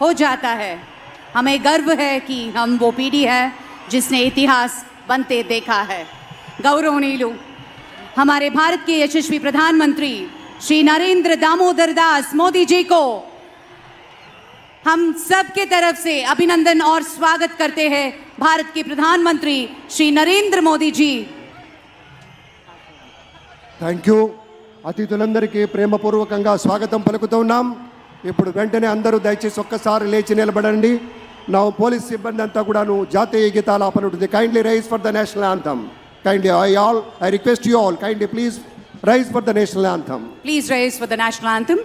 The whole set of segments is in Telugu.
हो जाता है हमें गर्व है कि हम वो पीढ़ी है जिसने इतिहास बनते देखा है गौरवनीलु हमारे भारत के यशस्वी प्रधानमंत्री श्री नरेंद्र दामोदर दास मोदी जी को हम सब के तरफ से अभिनंदन और स्वागत करते हैं भारत के प्रधानमंत्री श्री नरेंद्र मोदी जी థ్యాంక్ యూ అతిథులందరికీ ప్రేమపూర్వకంగా స్వాగతం పలుకుతున్నాం ఇప్పుడు వెంటనే అందరూ దయచేసి ఒక్కసారి లేచి నిలబడండి. నా పోలీస్ సిబ్బంది అంతా కూడాను జాతీయ గీతాలు ఆపనుంటుంది. Kindly rise for the national anthem kindly I all I request you all kindly please rise for the national anthem please rise for the national anthem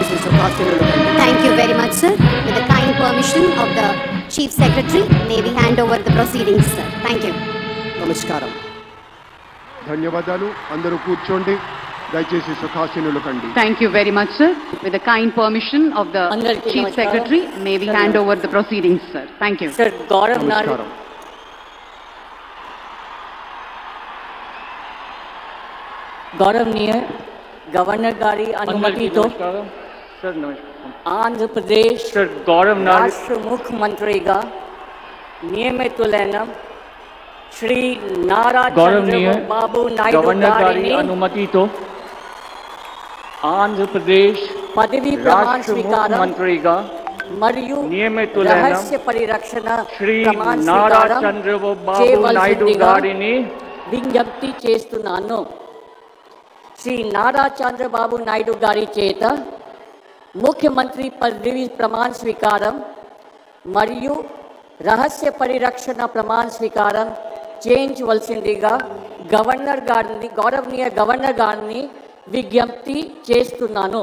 Thank you very much, sir. With the kind permission of the Chief Secretary, may we hand over the proceedings, sir. Thank you. నమస్కారం ధన్యవాదాలు అందరూ కూర్చోండి దయచేసి సుఖాసీనులు కండి Thank you very much, sir. With the kind permission of the అందరికీ Chief నమస్కారం. Secretary, may we hand over the proceedings, sir. Thank you. Sir Gaurav నమస్కారం గౌరవనీయ గవర్నర్ గారి అనుమతితో సార్ నమస్కారం ఆంధ్రప్రదేశ్ సార్ గౌరవ్ నాయుడు రాష్ట్ర ముఖ్యమంత్రిగా నియమితులైన శ్రీ నారా గౌరవనీయ బాబు నాయుడు గవర్నర్ గారి గారిని అనుమతితో ఆంధ్రప్రదేశ్ పదవి ప్రమాణ రాష్ట్ర స్వీకారం ముఖ్యమంత్రిగా మరియు నియమితులైన రహస్య పరిరక్షణ శ్రీ ప్రమాణ నారా స్వీకారం చంద్రబాబు నాయుడు చేయవలసిందిగా గారిని విజ్ఞప్తి చేస్తున్నాను। శ్రీ నారా చంద్రబాబు నాయుడు గారి చేత ముఖ్యమంత్రి పదవి ప్రమాణ స్వీకారం మరియు రహస్య పరిరక్షణ ప్రమాణ స్వీకారం చేయించవలసిందిగా గవర్నర్ గారిని గౌరవనీయ గవర్నర్ గారిని విజ్ఞప్తి చేస్తున్నాను.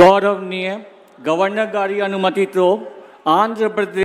गौरवनीय गवर्नर गारी अनुमति तो आंध्र प्रदेश